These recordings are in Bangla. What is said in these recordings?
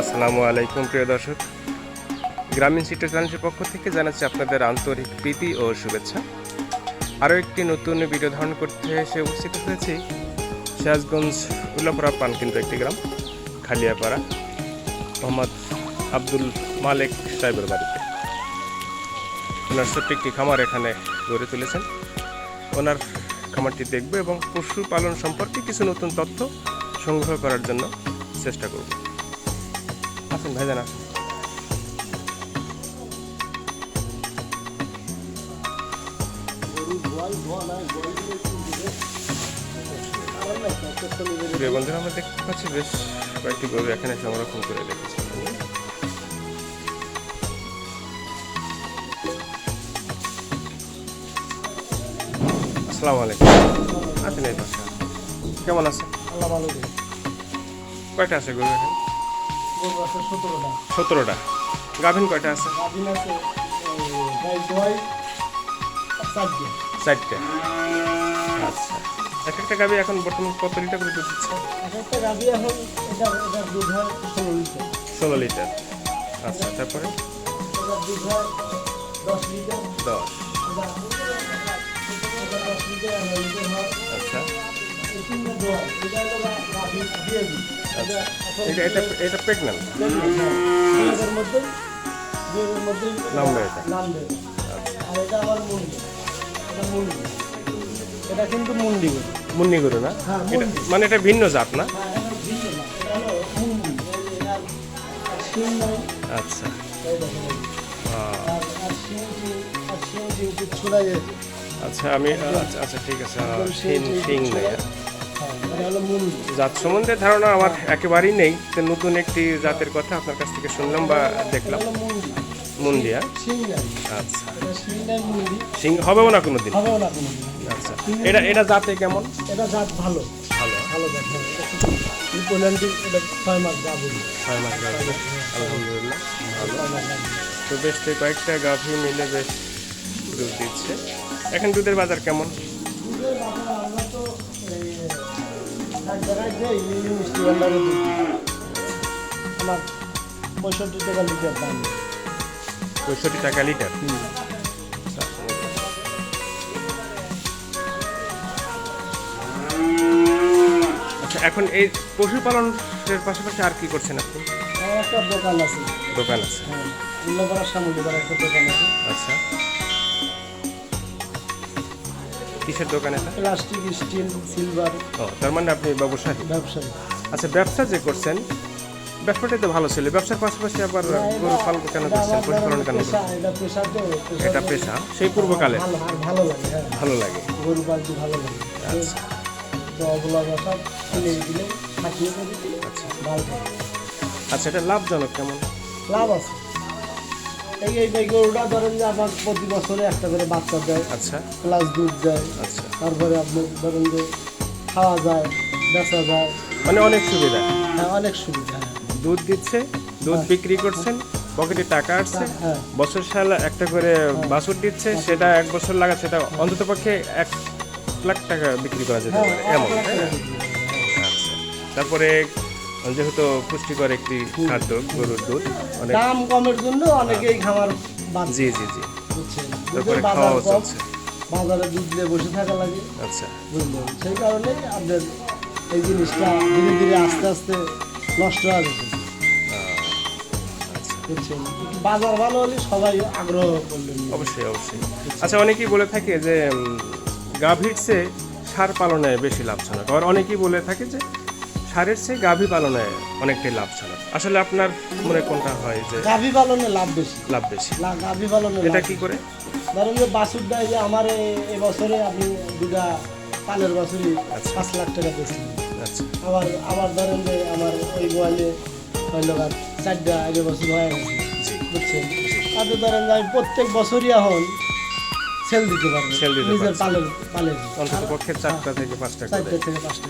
আসসালামু আলাইকুম, প্রিয় দর্শক। গ্রামীণ সিটি চ্যানেলের পক্ষ থেকে জানাচ্ছি আপনাদের আন্তরিক প্রীতি ও শুভেচ্ছা। আরও একটি নতুন ভিডিও ধারণ করতে এসে উপস্থিত হয়েছি সিরাজগঞ্জ উল্লাপাড়া পান কিন্তু একটি গ্রাম, খালিয়াপাড়া, মোহাম্মদ আব্দুল মালেক সাহেবের বাড়িতে ওনার ছোট্ট একটি খামার এখানে গড়ে তুলেছেন। ওনার খামারটি দেখবে এবং পশুপালন সম্পর্কে কিছু নতুন তথ্য সংগ্রহ করার জন্য চেষ্টা করব। আসেন আসেন। প্রিয় বন্ধুরা আমরা দেখতে পাচ্ছি বেশ কয়েকটি গরু এখানে সংরক্ষণ করে রেখেছি। আসসালামু আলাইকুম। আছেন এই পাশে। কেমন আছেন? আল্লাহ ভালো কয়টা আছে গরু এখানে? গরু আছে সতেরোটা। সতেরোটা। গাভিন কয়টা আছে? গাভিন আছে গাই চারটে। চারটে। আচ্ছা। এক একটা গাভি এখন বর্তমানে কত লিটার করে দুধ দিচ্ছে? এক একটা গাভি এখন এটা এটার দুধ হয় ষোলো লিটার। ষোলো লিটার। আচ্ছা তারপরে? দুধ হয় দশ লিটার। আচ্ছা। এই তিনটা দোয়াই এটা হলো গাভি দিয়ে দিই। এটা এটা এটা প্রেগনেন্ট দুধের মধ্যে দুধের মধ্যে নামবে এটা। নামবে আর এটা আমার মুন্ডি এটা মুন্ডি এটা কিন্তু মুন্ডি। মুন্নি গরু না এটা মানে এটা ভিন্ন জাত না মুন্ডি। আচ্ছা। আচ্ছা আমি আচ্ছা আচ্ছা ঠিক আছে শিং টিং নেই জাত সম্বন্ধে ধারণা আমার একেবারেই নেই। তো নতুন একটি জাতের কথা আপনার কাছ থেকে শুনলাম বা দেখলাম। হলো মুন্ডি। মুন্দিয়া আচ্ছা। শিং হবেও না কোনোদিন? হবেও না কোনোদিন। আচ্ছা। এটা এটা জাতে কেমন? এটা জাত ভালো। ভালো। ভালো জাত ছয় মাস যাবে ছয় মাস আলহামদুলিল্লাহ। তো বেশ কয়েকটা গাভী মিলে বেশ দুধ দিচ্ছে। এখন দুধের বাজার কেমন? মিষ্টি ভান্ডারে আমার পঁয়ষট্টি টাকা লিটার। দাম পঁয়ষট্টি টাকা লিটার আচ্ছা এখন এই পশুপালনের পাশাপাশি আর কি করছেন আপনি? আমার একটা দোকান আছে। দোকান আছে। হ্যাঁ একটা দোকান আছে। আচ্ছা। কিসের দোকান এটা? প্লাস্টিক স্টিল সিলভার ও তার মানে আপনি ব্যবসায়ী? ব্যবসায়ী। আচ্ছা ব্যবসা যে করছেন ব্যবসাটাই তো ভালো ছিল। ব্যবসার পাশাপাশি আবার গরু পালন কেন করছেন? পশুপালন কেন এটা পেশা সেই পূর্বকালে? ভালো লাগে হ্যাঁ। ভালো লাগে। গরু পালতে ভালো লাগে। আচ্ছা। আচ্ছা। আচ্ছা এটা লাভজনক কেমন? লাভ আছে। এই এই গরুটা ধরেন যে আমার প্রতি বছরে একটা করে বাচ্চা দেয়। আচ্ছা। প্লাস দুধ দেয়। আচ্ছা। তারপরে আপনি ধরেন যে খাওয়া যায় বেচা যায়। মানে অনেক সুবিধা। হ্যাঁ অনেক সুবিধা। হ্যাঁ। দুধ দিচ্ছে দুধ বিক্রি করছেন পকেটে টাকা আসছে। হ্যাঁ বছর সাল একটা করে বাছুর দিচ্ছে সেটা এক বছর লাগা সেটা অন্তত পক্ষে এক লাখ টাকা বিক্রি করা যেতে হ্যাঁ পারে এমন। হয়। আচ্ছা। তারপরে যেহেতু পুষ্টিকর একটি খাদ্য গরুর দুধ অনেক দাম কমের জন্য অনেকেই খামার বাদ জি জি জি। তারপরে কম চলছে। বাজারে দুধ দিয়ে বসে থাকা লাগে। আচ্ছা। বুঝলেন? সেই কারণেই আপনার এই জিনিসটা ধীরে ধীরে আস্তে আস্তে নষ্ট হয়ে গেছে আচ্ছা। বাজার ভালো হলে সবাই আগ্রহ করলেন। অবশ্যই অবশ্যই। আচ্ছা অনেকেই বলে থাকে যে গাভীর চেয়ে সার পালনে বেশি লাভজনক। আবার অনেকেই বলে থাকে যে সারের চেয়ে গাভী পালনে অনেকটাই লাভ লাভজনক আসলে আপনার মনে কোনটা হয় যে গাভী পালনে লাভ বেশি? লাভ বেশি? গাভী পালনে এটা কি করে? ধরেন যে বাছুর দেয় যে আমার এবছরে আপনি দুটা পালের বাছুরি আচ্ছা। পাঁচ লাখ টাকা পেয়েছিলেন আচ্ছা। আবার আবার ধরেন যে আমার ওই গোয়ালে হইল চারটা আগে বছর হয়ে গেছে। বুঝছেন? তাতে ধরেন যে আমি প্রত্যেক বছরই এখন সেল দিতে পারব। সেল দিতে নিজের। পালের পালের। অন্তত পক্ষে চারটা থেকে পাঁচটা চারটে থেকে পাঁচটা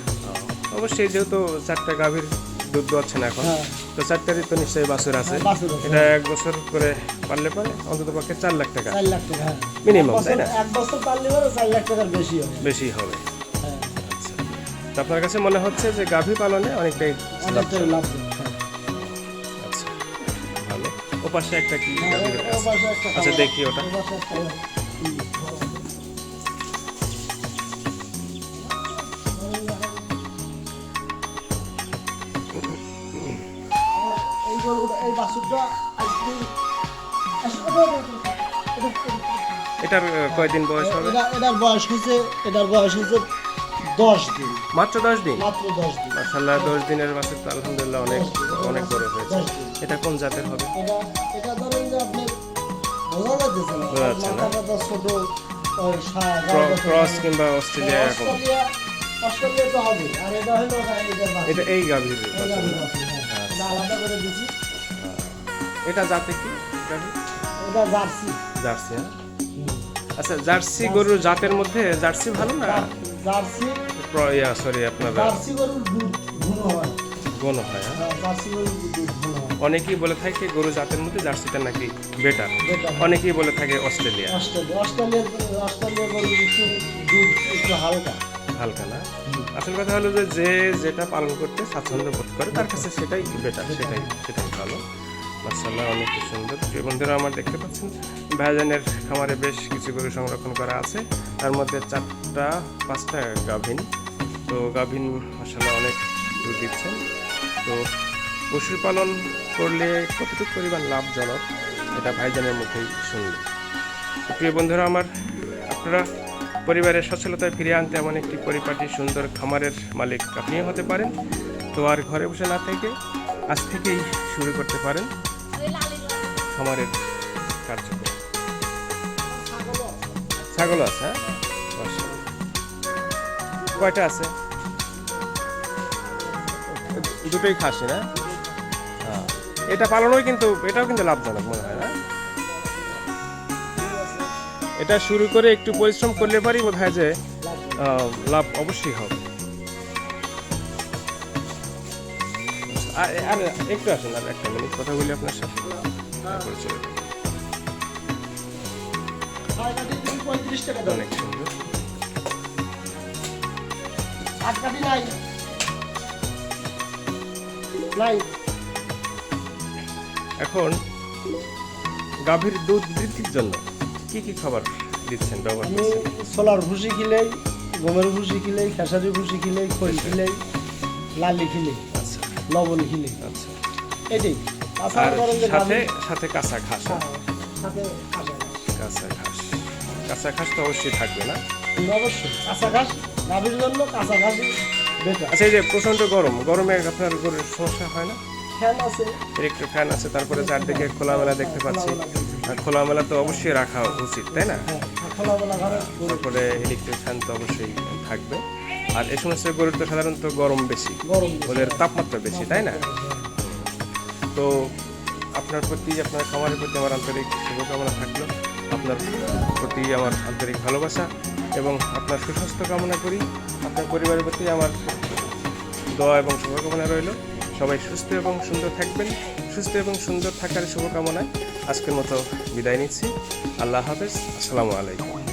অবশ্যই যেহেতু চারটা গাভীর দুধ দোয়াচ্ছেন এখন হ্যাঁ। তো চারটারই তো নিশ্চয়ই বাছুর আছে। হ্যাঁ, বাছুর আছে। এটা এক বছর করে পারলে পারে অন্তত পক্ষে চার লাখ টাকা। চার লাখ টাকা হ্যাঁ। বছর- তাই না? এক বছর পারলে পরে চার লাখ টাকার বেশি হবে। বেশি হবে। হ্যাঁ। আপনার কাছে মনে হচ্ছে যে গাভী পালনে অনেকটাই অনেকটাই লাভ দেবে, হ্যাঁ পাশে একটা কি আচ্ছা দেখি ওটা। এটার কয়দিন বয়স হবে? এটার বয়স হচ্ছে এটার বয়স হচ্ছে দশ দিন। মাত্র দশ দিন? মাত্র দশ দিন। মাসাল্লাহ দশ দিনের বাছুর তো আলহামদুলিল্লাহ অনেক অনেক বড় হয়েছে। এটা কোন জাতের হবে? এটা ধরেন যে আপনি বোঝা যাচ্ছে না ছোট ক্রস কিংবা অস্ট্রেলিয়া এরকম। অস্ট্রেলিয়া অস্ট্রেলিয়া তো হবে আর এটা হলো এটা এই গাভীর হ্যাঁ। আচ্ছা। এটা আলাদা করে দিছি। এটা জাতে কি? এটা জার্সি। জার্সি হ্যাঁ? আচ্ছা জার্সি গরুর জাতের মধ্যে জার্সি ভালো না? জার্সি সরি আপনার জার্সি গরুর দুধ ঘন হয়। গণ হয় হ্যাঁ? হ্যাঁ, জার্সি গরুর দুধ ঘন হয়। অনেকেই বলে থাকে গরু জাতের মধ্যে জার্সিটা নাকি বেটার অনেকেই বলে থাকে অস্ট্রেলিয়া। অস্ট্রেলিয়া দুধ একটু হালকা। হালকা না? আসল কথা হলো যে যে যেটা পালন করতে স্বাচ্ছন্দ্য বোধ করে তার কাছে সেটাই বেটার সেটাই সেটাই ভালো। মার্শাল্লাহ অনেক সুন্দর। প্রিয় বন্ধুরা, আমার দেখতে পাচ্ছেন, ভাইজানের খামারে বেশ কিছু গরু সংরক্ষণ করা আছে। তার মধ্যে চারটা, পাঁচটা গাভিন। তো গাভিন মার্শাল্লাহ অনেক দুধ দিচ্ছেন তো পশুপালন করলে কতটুকু পরিমাণ লাভজনক, এটা ভাইজানের মুখেই শুনলি। প্রিয় বন্ধুরা, আমার আপনারা পরিবারের সচ্ছলতায় ফিরিয়ে আনতে এমন একটি পরিপাটি, সুন্দর খামারের মালিক আপনিও হতে পারেন। তো আর ঘরে বসে না থেকে আজ থেকেই শুরু করতে পারেন। খামারের কার্যক্রম। ছাগল আছে হ্যাঁ? কয়টা আছে? দুটোই খাসি, না? হ্যাঁ। এটা পালনও কিন্তু, এটাও কিন্তু লাভজনক মনে হয়, না? এটা শুরু করে একটু পরিশ্রম করলে পারি বোধ হয় যে লাভ অবশ্যই হবে। আর আর একটু আসুন আর একটা মিনিট কথা বলি আপনার সাথে। তারপরে চলে অনেক সুন্দর। নাই নাই এখন গাভীর দুধ বৃদ্ধির জন্য কি কি খাবার দিচ্ছেন ব্যবহার সোলার ভুসি খিলেই গমের ভুসি খিলেই খেসারি ভুসি খিলেই খই খিলেই লালি খিলেই। লবণ খিলেই আচ্ছা এটাই আর তাছাড়া ধরেন যে সাথে সাথে কাঁচা ঘাস। হ্যাঁ? হ্যাঁ, সাথে কাঁচা ঘাস। কাঁচা ঘাস। তো অবশ্যই থাকবে না? অবশ্যই কাঁচা ঘাস গাভীর জন্য কাঁচা ঘাসই বেটার আচ্ছা এই যে প্রচণ্ড গরম গরমে আপনার গরুর সমস্যা হয় না? ফ্যান আছে। ইলেকট্রিক ফ্যান আছে তারপরে চারদিকে খোলামেলা দেখতে পাচ্ছি। খোলামেলা তো অবশ্যই রাখা উচিত তাই না? হ্যাঁ খোলামেলা ঘরে। তারপরে ইলেকট্রিক ফ্যান তো অবশ্যই থাকবে। আর এই সমস্ত গরুর তো সাধারণত গরম বেশি। গরম ওদের তাপমাত্রা বেশি তাই না? তো আপনার প্রতি আপনার খামারের প্রতি আমার আন্তরিক শুভকামনা থাকল। আপনার প্রতি আমার আন্তরিক ভালোবাসা এবং আপনার সুস্বাস্থ্য কামনা করি। আপনার পরিবারের প্রতি আমার দোয়া এবং শুভকামনা রইল। সবাই সুস্থ এবং সুন্দর থাকবেন। সুস্থ এবং সুন্দর থাকার শুভকামনায় আজকের মতো বিদায় নিচ্ছি। আল্লাহ হাফেজ। আসসালামু আলাইকুম।